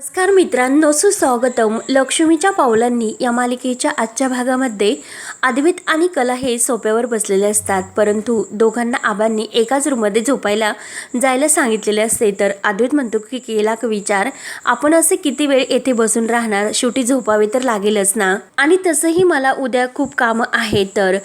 नमस्कार मित्रांनो सुस्वागतम. लक्ष्मीच्या पावलांनी या मालिकेच्या आजच्या भागामध्ये अद्वित आणि कला हे सोप्यावर बसलेले असतात. परंतु दोघांना आबांनी एकाच रूममध्ये झोपायला जायला सांगितलेले असते. तर अद्वित म्हणतो की केला का विचार. आपण असे किती वेळ येथे बसून राहणार? शेवटी झोपावे तर लागेलच ना? आणि तसंही मला उद्या खूप कामं आहे तर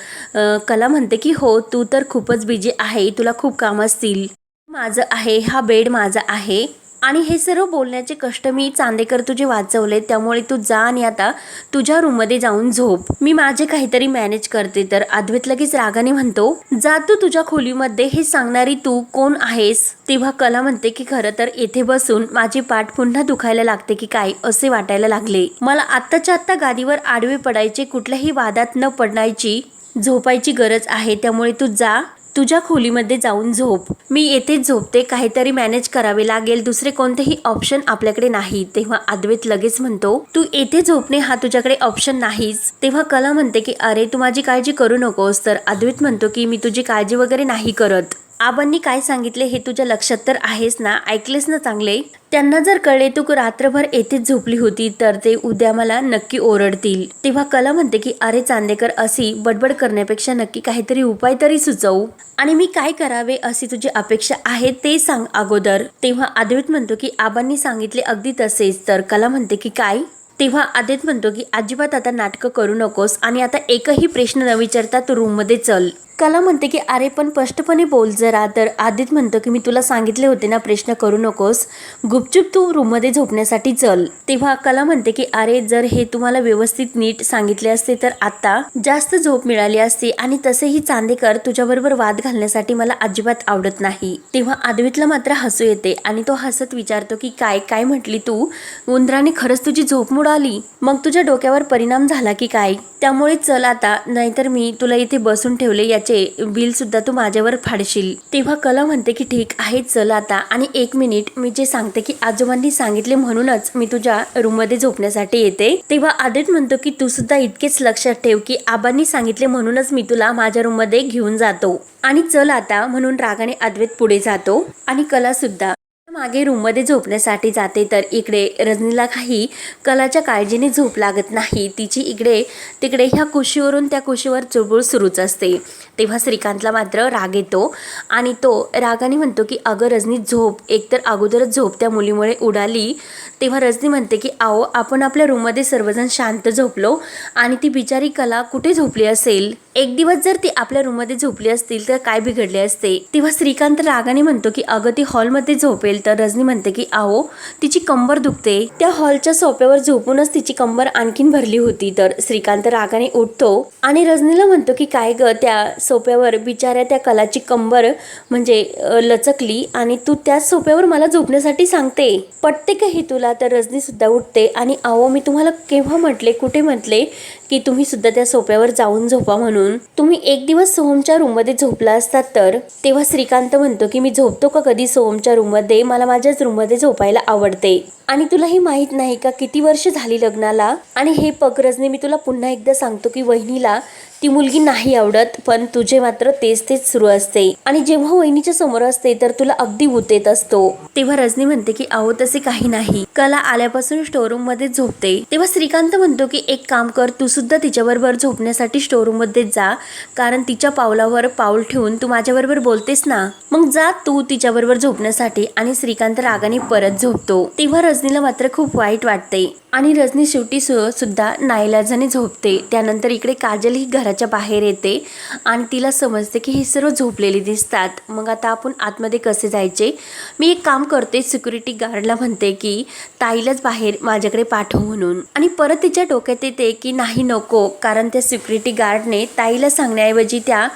कला म्हणते की हो तू तर खूपच बिजी आहे. तुला खूप कामं असतील. माझं आहे. हा बेड माझा आहे. आणि हे सर्व बोलण्याचे कष्ट मी चांदेकर तुझे वाचवले त्यामुळे तू जा आणि आता तुझ्या रूममध्ये जाऊन झोप. मी माझे काहीतरी मॅनेज करते तर अद्वैत लगेच रागाने म्हणतो जा तू तुझ्या खोलीमध्ये हे सांगणारी तू कोण आहेस? तेव्हा कला म्हणते की खरं तर येथे बसून माझी पाठ पुन्हा दुखायला लागते की काय असे वाटायला लागले. मला आत्ताच्या आत्ता गादीवर आडवे पडायचे कुठल्याही वादात न पडण्याची झोपायची गरज आहे त्यामुळे तू जा तुझ्या खोलीमध्ये जाऊन झोप. मी येथेच झोपते काहीतरी मॅनेज करावे लागेल. दुसरे कोणतेही ऑप्शन आपल्याकडे नाही तेव्हा अद्वैत लगेच म्हणतो तू येथे झोपणे हा तुझ्याकडे ऑप्शन नाहीच. तेव्हा कला म्हणते की अरे तू माझी काळजी करू नकोस. तर अद्वैत म्हणतो की मी तुझी काळजी वगैरे नाही करत. आबांनी काय सांगितले हे तुझ्या लक्षात तर आहेस ना? ऐकलेस ना चांगले? त्यांना जर कळले तू रात्रभर येथेच झोपली होती तर ते उद्या मला नक्की ओरडतील. तेव्हा कला म्हणते की अरे चांदेकर अशी बडबड करण्यापेक्षा नक्की काहीतरी उपाय तरी सुचवू. आणि मी काय करावे अशी तुझी अपेक्षा आहे ते सांग अगोदर. तेव्हा अद्वैत म्हणतो की आबांनी सांगितले अगदी तसेच. तर कला म्हणते की काय? तेव्हा आदित म्हणतो की अजिबात आता नाटकं करू नकोस आणि आता एकही प्रश्न न विचारता तू रूममध्ये चल. कला म्हणते की अरे पण स्पष्टपणे बोल जरा. तर आदित म्हणतो की मी तुला सांगितले होते ना प्रश्न करू नकोस. गुपचूप तू रूममध्ये झोपण्यासाठी चल. तेव्हा कला म्हणते की अरे जर हे तुम्हाला व्यवस्थित नीट सांगितले असते तर आता जास्त झोप मिळाली असती आणि तसेही चांदेकर तुझ्याबरोबर वाद घालण्यासाठी मला अजिबात आवडत नाही. तेव्हा आदवीतला मात्र हसू येते आणि तो हसत विचारतो की काय काय म्हटली तू? उंदराने खरंच तुझी झोप मुडाली? मग तुझ्या डोक्यावर परिणाम झाला की काय? त्यामुळे चल आता नाहीतर मी तुला इथे बसून ठेवले या बिल सुद्धा तू माझ्यावर फाडशील. तेव्हा कला म्हणते की ठीक आहे चल आता. आणि एक मिनिट मी जे सांगते की आजोबांनी सांगितले म्हणूनच मी तुझ्या रूममध्ये झोपण्यासाठी येते. तेव्हा आदित म्हणतो की तू सुद्धा इतकेच लक्षात ठेव की आबांनी सांगितले म्हणूनच मी तुला माझ्या रूममध्ये घेऊन जातो. आणि चल आता म्हणून रागाने अद्वैत पुढे जातो. आणि कला सुद्धा मागे रूममध्ये झोपण्यासाठी जाते तर इकडे रजनीला काही कलाच्या काळजीने झोप लागत नाही. तिची इकडे तिकडे ह्या कुशीवरून त्या कुशीवर चुळबुळ सुरूच असते. तेव्हा श्रीकांतला मात्र राग येतो आणि तो रागाने म्हणतो की अगं रजनी झोप. एकतर अगोदरच झोप त्या मुलीमुळे उडाली. तेव्हा रजनी म्हणते की आओ आपण आपल्या रूममध्ये सर्वजण शांत झोपलो आणि ती बिचारी कला कुठे झोपली असेल? एक दिवस जर ती आपल्या रूममध्ये झोपली असतील तर काय बिघडले असते? तेव्हा श्रीकांत रागाने म्हणतो की अगं ती हॉलमध्ये झोपेल. तर रजनी म्हणते की आहो तिची कंबर दुखते. त्या हॉलच्या सोप्यावर झोपूनच तिची कंबर आणखीन भरली होती. तर श्रीकांत रागाने उठतो आणि रजनीला म्हणतो की काय ग त्या सोप्यावर बिचाऱ्या त्या कलाची कंबर म्हणजे लचकली आणि तू त्याच सोप्यावर मला झोपण्यासाठी सांगते. पटते का हे तुला? तर रजनी सुद्धा उठते आणि आहो मी तुम्हाला केव्हा म्हटले कुठे म्हटले? की तुम्ही सुद्धा त्या सोप्यावर जाऊन झोपा म्हणून. तुम्ही एक दिवस सोहमच्या रूममध्ये झोपला असतात तर? तेव्हा श्रीकांत म्हणतो की मी झोपतो का कधी सोहमच्या रूममध्ये? मला माझ्याच रूममध्ये झोपायला आवडते. आणि तुलाही माहीत माहीत नाही का किती वर्ष झाली लग्नाला? आणि हे पकरजने रजनी मी तुला पुन्हा एकदा सांगतो की वहिनीला ती मुलगी नाही आवडत पण तुझे मात्र तेच तेच सुरू असते. आणि जेव्हा वहिनीच्या समोर असते तर तुला अगदी उतेत असतो. तेव्हा रजनी म्हणते की आहो तसे काही नाही. कला आल्यापासून स्टोरूममध्ये झोपते. तेव्हा श्रीकांत म्हणतो की एक काम कर तू सुद्धा तिच्याबरोबर झोपण्यासाठी स्टोरूममध्ये जा कारण तिच्या पावलावर पाऊल ठेवून तू माझ्याबरोबर बोलतेस ना. मग जा तू तिच्याबरोबर झोपण्यासाठी. आणि श्रीकांत रागाने परत झोपतो. तेव्हा रजनीला मात्र खूप वाईट वाटते. आणि रजनी शेवटी सु सुद्धा नाईलाजाने झोपते. त्यानंतर इकडे काजल ही घराच्या बाहेर येते आणि तिला समजते की हे सर्व झोपलेले दिसतात. मग आता आपण आतमध्ये कसे जायचे? मी एक काम करते सिक्युरिटी गार्डला म्हणते की ताईलाच बाहेर माझ्याकडे पाठव म्हणून. आणि परत तिच्या डोक्यात येते की नाही नको. कारण त्या सिक्युरिटी गार्डने ताईला सांगण्याऐवजी त्या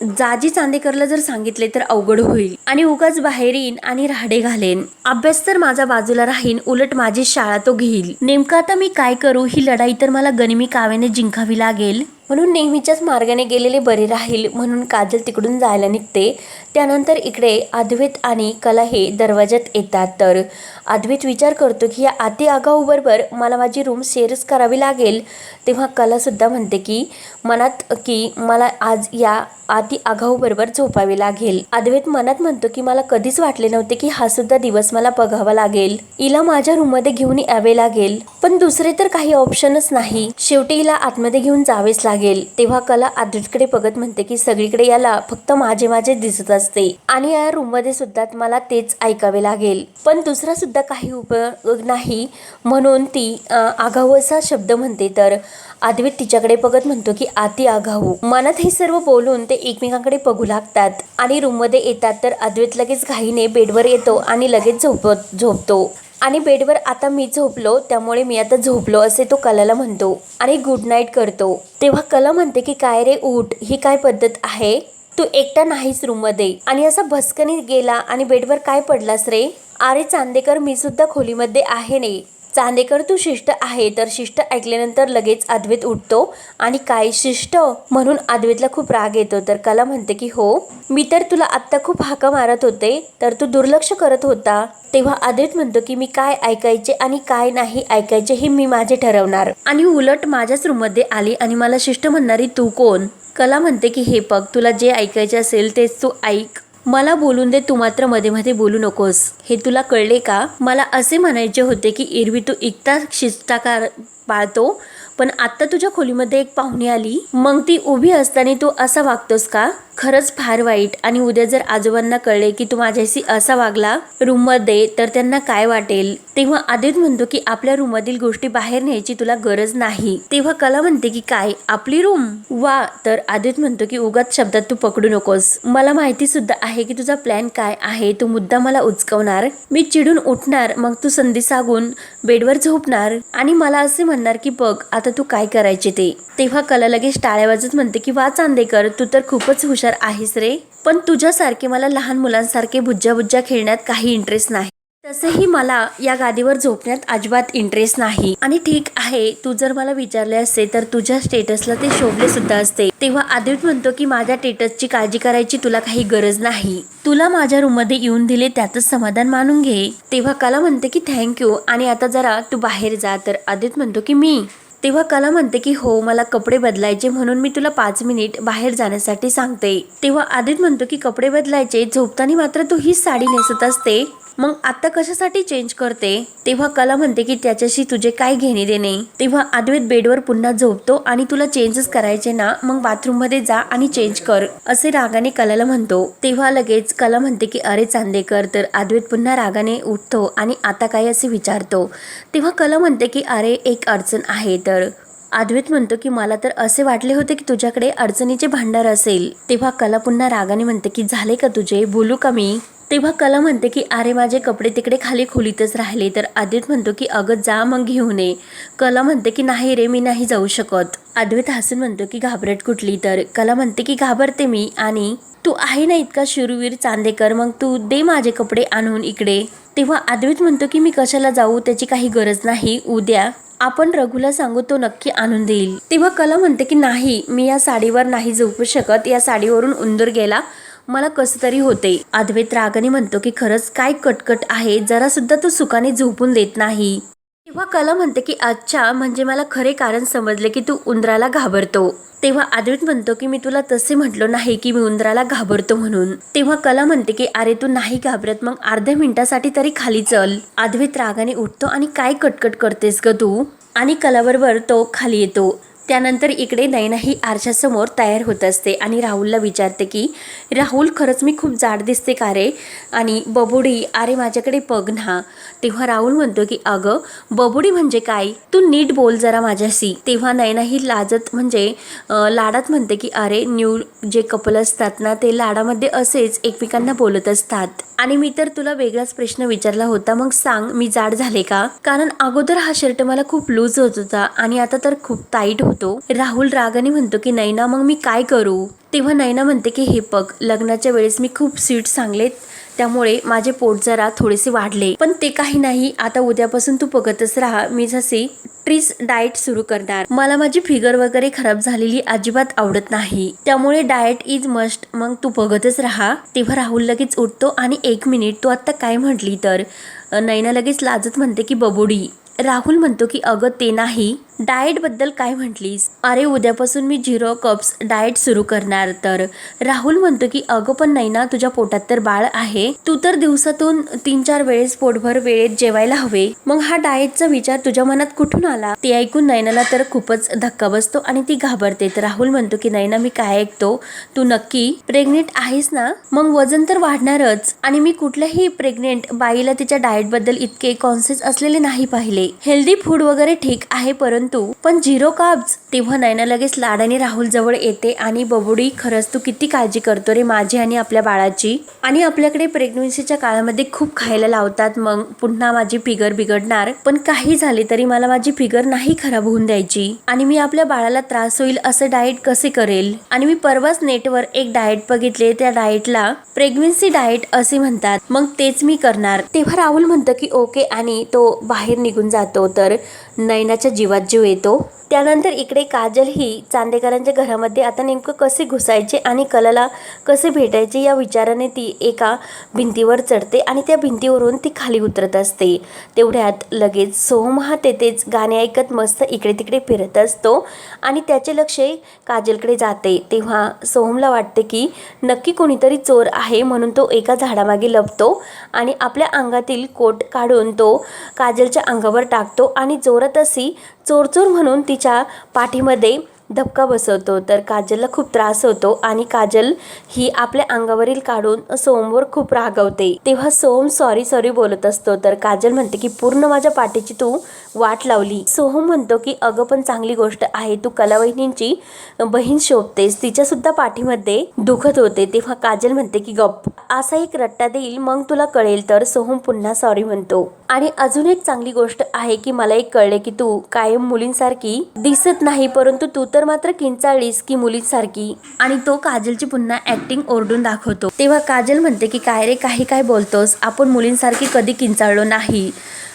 जाजी चांदेकरला जर सांगितले तर अवघड होईल. आणि उगाच बाहेर येईन आणि राहडे घालेन. अभ्यास तर माझा बाजूला राहीन उलट माझी शाळा तो घेईल. नेमकं आता मी काय करू? ही लढाई तर मला गनिमी काव्याने जिंकावी लागेल. म्हणून नेहमीच्याच मार्गाने गेलेले बरे राहील. म्हणून काजल तिकडून जायला निघते. त्यानंतर इकडे अद्वैत आणि कला हे दरवाज्यात येतात. तर अद्वैत विचार करतो की या आती आगाऊबरोबर मला माझी रूम शेअरच करावी लागेल. तेव्हा कलासुद्धा म्हणते की मनात की मला आज या आती आघाऊबरोबर झोपावे लागेल. अद्वैत मनात म्हणतो की मला कधीच वाटले नव्हते की हा सुद्धा दिवस मला बघावा लागेल. हिला माझ्या रूममध्ये घेऊन यावे लागेल. पण दुसरे तर काही ऑप्शनच नाही. शेवटी हिला आतमध्ये घेऊन जावेच लागेल. तेव्हा कला अद्वैतकडे बघत म्हणते की सगळीकडे याला फक्त माझे माझे दिसत असते. आणि या रूममध्ये सुद्धा मला तेच ऐकावे लागेल. पण दुसरा सुद्धा काही उपयोग नाही. म्हणून ती आघाऊ आगाऊ असा शब्द म्हणते तर अद्वैत तिच्याकडे बघत म्हणतो की आती आगाऊ. मनात हे सर्व बोलून ते एकमेकांकडे बघू लागतात. आणि रूममध्ये येतात तर अद्वैत लगेच घाईने बेडवर येतो आणि लगेच झोपत झोपतो. आणि बेडवर आता मी झोपलो त्यामुळे मी आता झोपलो असे तो कलाला म्हणतो. आणि गुड नाईट करतो. तेव्हा कला म्हणते की काय रे उठ ही काय पद्धत आहे? तू एकटा नाहीस रूममध्ये. आणि असा भस्कनी गेला आणि बेडवर काय पडलास रे? अरे चांदेकर मी सुद्धा खोलीमध्ये आहे ने. चांदेकर तू शिष्ट आहे तर शिष्ट ऐकल्यानंतर लगेच अद्वैत उठतो आणि काय शिष्ट म्हणून अद्वैतला खूप राग येतो. तर कला म्हणते की हो मी तर तुला आत्ता खूप हाका मारत होते तर तू दुर्लक्ष करत होता. तेव्हा अद्वैत म्हणतो की मी काय ऐकायचे आणि काय नाही ऐकायचे हे मी माझे ठरवणार. आणि उलट माझ्याच रूममध्ये आली आणि मला शिष्ट म्हणणारी तू कोण? कला म्हणते की हे बघ तुला जे ऐकायचे असेल तेच तू ऐक. मला बोलून दे तू मात्रमध्ये मध्ये बोलू नकोस. हे तुला कळले का? मला असे म्हणायचे होते की एरवी तू एकटा शिष्टाकार पाळतो पण आत्ता तुझ्या खोलीमध्ये एक पाहुणी आली. मग ती उभी असताना तू असा वागतोस का? खरंच फार वाईट. आणि उद्या जर आजोबांना कळले की तू माझ्याशी असा वागला रूममध्ये तर त्यांना काय वाटेल? तेव्हा आदित म्हणतो की आपल्या रूममधील गोष्टी बाहेर न्यायची तुला गरज नाही. तेव्हा कला म्हणते की काय? आपली रूम? वा. तर आदित म्हणतो की उगाच शब्दात तू पकडू नकोस. मला माहिती सुद्धा आहे की तुझा प्लॅन काय आहे? तू मुद्दा मला उचकवणार. मी चिडून उठणार मग तू संधी सागून बेडवर झोपणार. आणि मला असे म्हणणार की बघ आता तू काय करायचे ते? तेव्हा कला लगेच टाळ्या वाजत म्हणते की वा चांदेकर तू तर खूपच हुशार आहेस रे. पण तुझ्यासारखे मला लहान मुलांसारखे बुज्जा बुज्जा खेळण्यात काही इंटरेस्ट नाही. तसेही मला या गादीवर झोपण्यात अजिबात इंटरेस्ट नाही. आणि ठीक आहे तू जर मला विचारले असते तर तुझ्या स्टेटसला ते शोभले सुद्धा असते. तेव्हा आदित म्हणतो की माझ्या स्टेटसची काळजी करायची तुला काही गरज नाही. तुला माझ्या रूममध्ये येऊन दिले त्यातच समाधान मानून घे. तेव्हा कला म्हणते की थँक्यू आणि आता जरा तू बाहेर जा. तर आदित म्हणतो की मी तेव्हा कला म्हणते की हो मला कपडे बदलायचे म्हणून मी तुला पाच मिनिट बाहेर जाण्यासाठी सांगते. तेव्हा आदित म्हणतो की कपडे बदलायचे झोपताना मात्र तू हीच साडी नेसत असते. मग आता कशासाठी चेंज करते? तेव्हा कला म्हणते की त्याच्याशी तुझे काय घेणे देणे. तेव्हा अद्वैत बेडवर पुन्हा झोपतो आणि तुला चेंजच करायचे ना मग बाथरूममध्ये जा आणि चेंज कर असे रागाने कलाला म्हणतो. तेव्हा लगेच कला म्हणते की अरे चांदेकर तर अद्वैत पुन्हा रागाने उठतो आणि आता काय असे विचारतो? तेव्हा कला म्हणते की अरे एक अडचण आहे तर. अद्वैत म्हणतो की मला तर असे वाटले होते की तुझ्याकडे अडचणीचे भांडार असेल. तेव्हा कला पुन्हा रागाने म्हणते की झाले का तुझे? बोलू का मी? तेव्हा कला म्हणते की अरे माझे कपडे तिकडे खाली खोलीतच राहिले. तर आदित म्हणतो की अगं जा मग घेऊन ये. कला म्हणते की नाही रे मी नाही जाऊ शकत. अद्वैत हसून म्हणतो की घाबरट कुठली? तर कला म्हणते की घाबरते मी. आणि तू आहे ना इतका शूरवीर चांदेकर मग तू दे माझे कपडे आणून इकडे. तेव्हा अद्वैत म्हणतो की मी कशाला जाऊ? त्याची काही गरज नाही. उद्या आपण रघुला सांगू तो नक्की आणून देईल. तेव्हा कला म्हणते की नाही मी या साडीवर नाही झोपू शकत. या साडीवरून उंदर गेला. मला कसं तरी होते. अद्वैत रागाने म्हणतो की खरंच काय कटकट आहे जरा सुद्धा तो सुखाने झोपून देत नाही. तेव्हा कला म्हणते की अच्छा म्हणजे मला खरे कारण समजले की तू उंदराला घाबरतो. तेव्हा अद्वैत म्हणतो की मी तुला तसे म्हटलो नाही की मी उंदराला घाबरतो म्हणून. तेव्हा कला म्हणते की अरे तू नाही घाबरत मग अर्ध्या मिनिटासाठी तरी खाली चल. अद्वैत रागाने उठतो आणि काय कटकट करतेस ग तू? आणि कलाबरोबर तो खाली येतो. त्यानंतर इकडे नयना ही आरशासमोर तयार होत असते आणि राहुलला विचारते की राहुल खरंच मी खूप जाड दिसते का रे? आणि बबुडी अरे माझ्याकडे बघ ना. तेव्हा राहुल म्हणतो की अगं बबुडी म्हणजे काय? तू नीट बोल जरा माझ्याशी. तेव्हा नयना ही लाजत म्हणजे लाडात म्हणते की अरे न्यू जे कपल असतात ना ते लाडामध्ये असेच एकमेकांना बोलत असतात. आणि मी तर तुला वेगळाच प्रश्न विचारला होता मग सांग मी जाड झाले का? कारण अगोदर हा शर्ट मला खूप लूज होत होता आणि आता तर खूप टाईट होता राहुल रागाने म्हणतो की नैना मग मी काय करू? तेव्हा नैना म्हणते की हे बघ लग्नाच्या वेळेस मी खूप स्वीट सांगलेत त्यामुळे माझे पोट जरा थोडेसे वाढले. पण ते काही नाही आता उद्यापासून तू बघतच राहा मी जशी ट्रीज डाएट सुरू करणार. मला माझी फिगर वगैरे खराब झालेली अजिबात आवडत नाही. त्यामुळे डाएट इज मस्ट मग तू बघतच राहा. तेव्हा राहुल लगेच उठतो आणि एक मिनिट तू आता काय म्हटली तर? नैना लगेच लाजत म्हणते की बबोडी. राहुल म्हणतो की अगं ते नाही. डाएटबद्दल काय म्हटलीस? अरे उद्यापासून मी झिरो कप्स डाएट सुरू करणार तर. राहुल म्हणतो की अगं पण नाही ना तुझ्या पोटात तर बाळ आहे. तू तर दिवसातून तीन चार वेळेस पोटभर वेळेत जेवायला हवे. मग हा डाएटचा विचार तुझ्या मनात कुठून आला? ते ऐकून नैनाला तर खूपच धक्का बसतो आणि ती घाबरते. तर राहुल म्हणतो की नैना मी काय ऐकतो? तू नक्की प्रेग्नेंट आहेस ना? मग वजन तर वाढणारच. आणि मी कुठल्याही प्रेग्नेंट बाईला तिच्या डाएटबद्दल इतके कॉन्सियस असलेले नाही पाहिले. हेल्दी फूड वगैरे ठीक आहे परंतु पण झिरो काब्ज तेव्हा नैना लगेच लाडाने राहुल जवळ येते आणि बबुडी खरंच तू किती काळजी करतो रे माझी आणि आपल्या बाळाची? आणि आपल्याकडे प्रेग्नन्सीच्या काळामध्ये खूप खायला लावतात मग पुन्हा माझी फिगर बिघडणार. पण काही झाले तरी मला माझी फिगर नाही खराब होऊन द्यायची. आणि मी आपल्या बाळाला त्रास होईल असं डाएट कसे करेल? आणि मी परवाच नेटवर एक डाएट बघितले त्या डाएटला प्रेग्नन्सी डाएट असे म्हणतात. मग तेच मी करणार. तेव्हा राहुल म्हणतो की ओके आणि तो बाहेर निघून जातो. तर नयनाच्या जीवात जीव येतो. त्यानंतर इकडे काजल ही चांदेकरांच्या घरामध्ये आता नेमकं कसे घुसायचे आणि कलाला कसे भेटायचे या विचाराने ती एका भिंतीवर चढते आणि त्या भिंतीवरून ती खाली उतरत असते. तेवढ्यात लगेच सोहम हा तेथेच गाणे ऐकत मस्त इकडे तिकडे फिरत असतो आणि त्याचे लक्ष काजलकडे जाते. तेव्हा सोहमला वाटते की नक्की कोणीतरी चोर आहे म्हणून तो एका झाडामागे लपतो आणि आपल्या अंगातील कोट काढून तो काजलच्या अंगावर टाकतो आणि जोरात अशी चोरचोर म्हणून तिच्या पाठीमध्ये धपका बसवतो. तर काजलला खूप त्रास होतो आणि काजल ही आपल्या अंगावरील काढून सोमवर खूप रागवते. तेव्हा सोम सॉरी सॉरी बोलत असतो. तर काजल म्हणते की पूर्ण माझ्या पाठीची तू वाट लावली. सोहम म्हणतो की अगं पण चांगली गोष्ट आहे. तू कलावहिनींची बहीण शोभतेस. तिच्या सुद्धा पाठीमध्ये दुखत होते. तेव्हा काजल म्हणते की गप्प. असा एक रट्टा देईल मग तुला कळेल. तर सोहम पुन्हा सॉरी म्हणतो. आणि अजून एक चांगली गोष्ट आहे की मला एक कळले की तू कायम मुलींसारखी दिसत नाही परंतु तू तर मात्र किंचाळलीस की मुलींसारखी. आणि तो काजलची पुन्हा ऍक्टिंग ओरडून दाखवतो. तेव्हा काजल म्हणते की काय रे काही काय बोलतोस? आपण मुलींसारखी कधी किंचाळलो नाही.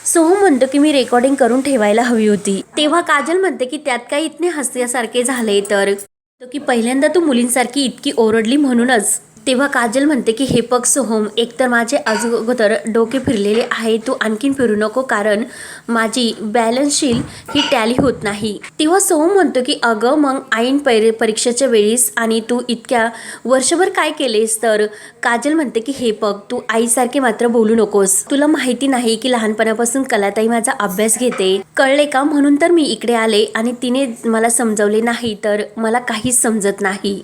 सोहम म्हणतो की मी रेकॉर्डिंग करून ठेवायला हवी होती. तेव्हा काजल म्हणते की त्यात काही इतने हसण्यासारखे झाले तर? तो की पहिल्यांदा तू मुलींसारखी इतकी ओरडली म्हणूनच. तेव्हा काजल म्हणते की हे पग सोहम एकतर माझे अगोदर डोके फिरलेले आहे तू आणखीन फिरू नको कारण माझी बॅलन्सशील ही टॅली होत नाही. तेव्हा सोहम म्हणतो की अगं मग आईन पैरे परीक्षेच्या वेळीस आणि तू इतक्या वर्षभर काय केलेस? तर काजल म्हणते की हे पग तू आईसारखे मात्र बोलू नकोस. तुला माहिती नाही की लहानपणापासून कलाताई माझा अभ्यास घेते. कळले का? म्हणून तर मी इकडे आले आणि तिने मला समजवले नाही तर मला काहीच समजत नाही.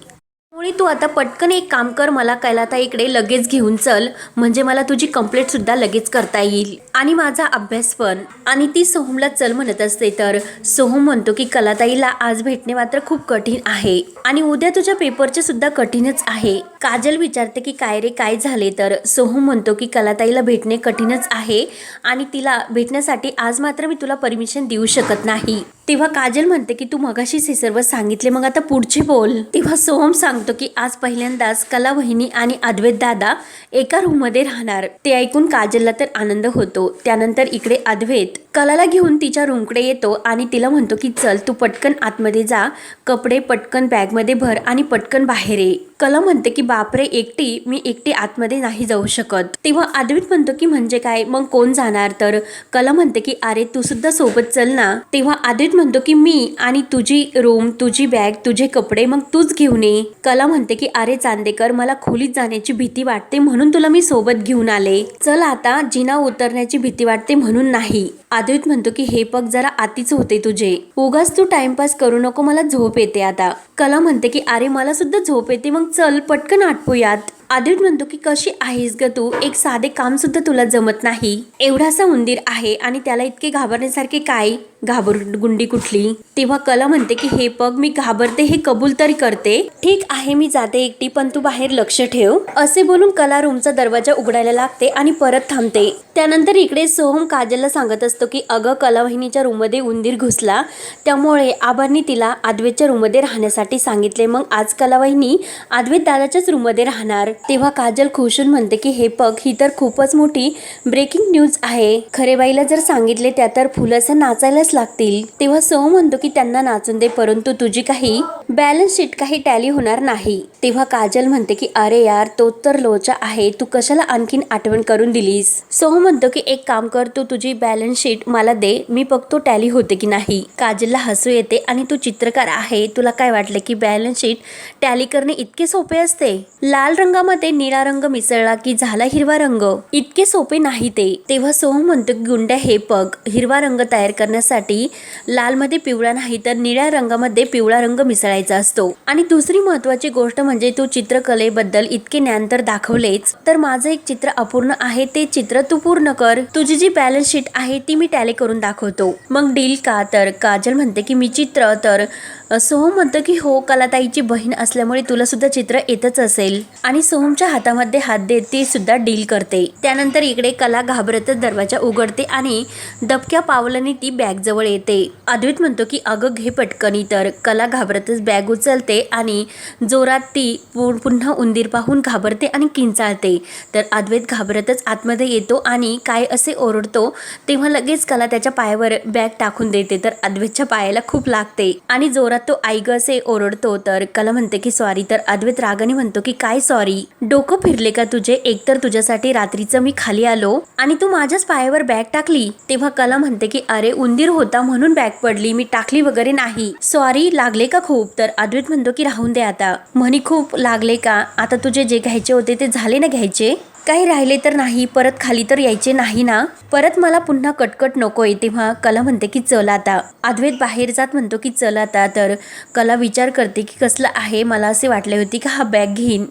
त्यामुळे तू आता पटकन एक काम कर मला कैलाताईकडे लगेच घेऊन चल. म्हणजे मला तुझी कंप्लेंटसुद्धा लगेच करता येईल. आणि माझा अभ्यास पण. आणि ती सोहमला चल म्हणत असते तर. सोहम म्हणतो की कलाताईला आज भेटणे मात्र खूप कठीण आहे. आणि उद्या तुझ्या पेपरचे सुद्धा कठीणच आहे. काजल विचारते की काय रे काय झाले? तर सोहम म्हणतो की कलाताईला भेटणे कठीणच आहे. आणि तिला भेटण्यासाठी आज मात्र मी तुला परमिशन देऊ शकत नाही. तेव्हा काजल म्हणते की तू मगाशीच हे सर्व सांगितले मग आता पुढचे बोल. तेव्हा सोहम सांगतो की आज पहिल्यांदाच कला वहिनी आणि अद्वैत दादा एका रूममध्ये राहणार. ते ऐकून काजलला तर आनंद होतो. त्यानंतर इकडे अद्वैत कलाला घेऊन तिच्या रूमकडे येतो आणि तिला म्हणतो की चल तू पटकन आतमध्ये जा. कपडे पटकन बॅगमध्ये भर आणि पटकन बाहेर ये. कला म्हणते की बापरे एकटी मी एकटी आतमध्ये नाही जाऊ शकत. तेव्हा अद्वैत म्हणतो की म्हणजे काय? मग कोण जाणार? तर कला म्हणते की अरे तू सुद्धा सोबत चल ना. तेव्हा अद्वैत म्हणतो की मी आणि तुझी रूम तुझी बॅग तुझे कपडे मग तूच घेऊन ये. कला म्हणते की अरे चांदेकर मला खोलीत जाण्याची भीती वाटते म्हणून तुला मी सोबत घेऊन आले. चल आता जिना उतरण्याची भीती वाटते म्हणून नाही. अद्वैत म्हणतो की हे पग जरा आतीच होते तुझे. उगाच तू टाइमपास करू नको मला झोप येते आता. कला म्हणते की अरे मला सुद्धा झोप येते मग चल पटकन आटपूयात. आदित म्हणतो की कशी आहेस ग तू? एक साधे काम सुद्धा तुला जमत नाही. एवढासा उंदीर आहे आणि त्याला इतके घाबरण्यासारखे काय? घाबर गुंडी कुठली? तेव्हा कला म्हणते की हे पग मी घाबरते हे कबूल तरी करते. ठीक आहे मी जाते एकटी पण तू बाहेर लक्ष ठेव. असे बोलून कला रूमचा दरवाजा उघडायला लागते आणि परत थांबते. त्यानंतर इकडे सोहम काजलला सांगत असतो की अगं कला वहिनीच्या रूममध्ये उंदीर घुसला. त्यामुळे आबांनी तिला आदवेच्या रूममध्ये राहण्यासाठी सांगितले. मग आज कलावहिनी आदवे दादाच्याच रूममध्ये राहणार. तेव्हा काजल खुशून म्हणते की हे पग ही तर खूपच मोठी ब्रेकिंग न्यूज आहे. खरे बाईला जर सांगितले त्या तर फुलंसं नाचायलाच लागतील. तेव्हा सौ म्हणतो की त्यांना नाचून दे परंतु तुझी काही बॅलन्स शीट काही टॅली होणार नाही. तेव्हा काजल म्हणते की अरे यार तो तर लोचा आहे. तू कशाला आणखीन आठवण करून दिलीस? सौ म्हणतो की एक काम कर तू तुझी बॅलन्स शीट मला दे. मी बघतो टॅली होते की नाही. काजलला हसू येते आणि तू चित्रकार आहे. तुला काय वाटलं की बॅलन्स शीट टॅली करणे इतके सोपे असते? लाल रंगामध्ये निळा रंग मिसळला की झाला हिरवा रंग. इतके सोपे नाही ते. तेव्हा सोहम म्हणतो की गुंड्या हे पग हिरवा रंग तयार करण्यासाठी लालमध्ये पिवळा नाही तर निळ्या रंगामध्ये पिवळा रंग मिसळायचा असतो. आणि दुसरी महत्वाची गोष्ट म्हणजे तू चित्रकलेबद्दल इतके ज्ञान तर दाखवलेच. तर माझं एक चित्र अपूर्ण आहे ते चित्र तू पूर्ण कर. तुझी जी बॅलन्स शीट आहे ती मी टॅली करून दाखवतो. मग डील का? तर काजल म्हणते की मी चित्र तर सोहम म्हणतो की हो कलाताईची बहीण असल्यामुळे तुला सुद्धा चित्र येतच असेल. आणि सोहमच्या हातामध्ये हात देत ती सुद्धा डील करते. त्यानंतर इकडे कला घाबरतच दरवाजा उघडते आणि दबक्या पावलाने ती बॅग जवळ येते. अद्वैत म्हणतो की अगं घे पटकनी तर कला घाबरतच बॅग उचलते आणि जोरात ती पु- पुन्हा उंदीर पाहून घाबरते आणि किंचाळते. तर अद्वैत घाबरतच आतमध्ये येतो आणि काय असे ओरडतो तेव्हा लगेच कला त्याच्या पायावर बॅग टाकून देते. तर अद्वैतच्या पायाला खूप लागते आणि जोरात तो आईग असे ओरडतो. तर कला म्हणते की सॉरी. तर अद्वैत रागाने म्हणतो की काय सॉरी? डोकं फिरले का तुझे? एकतर तुझ्यासाठी रात्रीचं मी खाली आलो आणि तू माझ्याच पायावर बॅग टाकली. तेव्हा कला म्हणते की अरे उंदीर होता म्हणून बॅग पडली. मी टाकली वगैरे नाही. सॉरी लागले का खूप? तर अद्वैत म्हणतो की राहून दे आता. म्हणी खूप लागले का? आता तुझे जे घ्यायचे होते ते झाले ना घ्यायचे? काही राहिले तर नाही परत खाली तर यायचे नाही ना? परत मला पुन्हा कटकट नकोय तेव्हा कला म्हणते की चल आता. अद्वैत बाहेर जात म्हणतो की चल आता. तर कला विचार करते की कसलं आहे? मला असे वाटले होते की हा बॅग घेईन.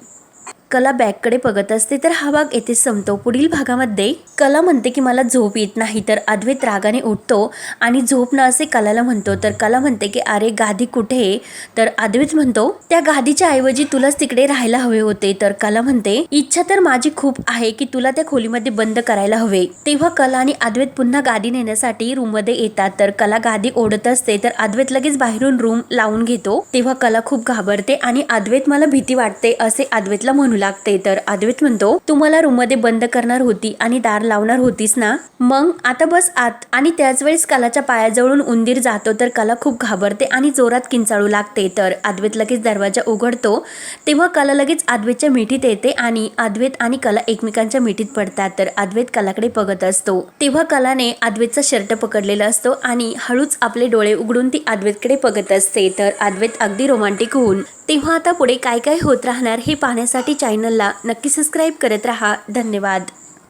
कला बॅगकडे बघत असते तर हा भाग येथे संपतो. पुढील भागामध्ये कला म्हणते की मला झोप येत नाही तर अद्वैत रागाने उठतो आणि झोप ना असे कलाला म्हणतो. तर कला म्हणते की अरे गादी कुठे तर अद्वैत म्हणतो त्या गादीच्या ऐवजी तुलाच तिकडे राहायला हवे होते. तर कला म्हणते इच्छा तर माझी खूप आहे की तुला त्या खोलीमध्ये बंद करायला हवे. तेव्हा कला आणि अद्वैत पुन्हा गादी नेण्यासाठी रूममध्ये येतात. तर कला गादी ओढत असते तर अद्वैत लगेच बाहेरून रूम लावून घेतो. तेव्हा कला खूप घाबरते आणि अद्वैत मला भीती वाटते असे अद्वैतला म्हणू लागते तर अद्वैत म्हणतो तुम्हाला रूममध्ये बंद करणार होती आणि दार लावणार होतीस ना? मग आता बस आत. आणि त्याच वेळेस कलाच्या पायाजवळून उंदीर जातो तर कला खूप घाबरते आणि जोरात किंचाळू लागते. तर अद्वैत लगेच दरवाजा उघडतो. तेव्हा कला लगेच अद्वैतच्या मिठीत येते आणि अद्वैत आणि कला एकमेकांच्या मिठीत पडतात. तर अद्वैत कलाकडे बघत असतो. तेव्हा कलाने अद्वैतचा शर्ट पकडलेला असतो आणि हळूच आपले डोळे उघडून ती अद्वैतकडे बघत असते. तर अद्वैत अगदी रोमांटिक होऊन तेव्हा आता पुढे काय काय होत राहणार हे पाहण्यासाठी चॅनलला नक्की सबस्क्राईब करत राहा. धन्यवाद.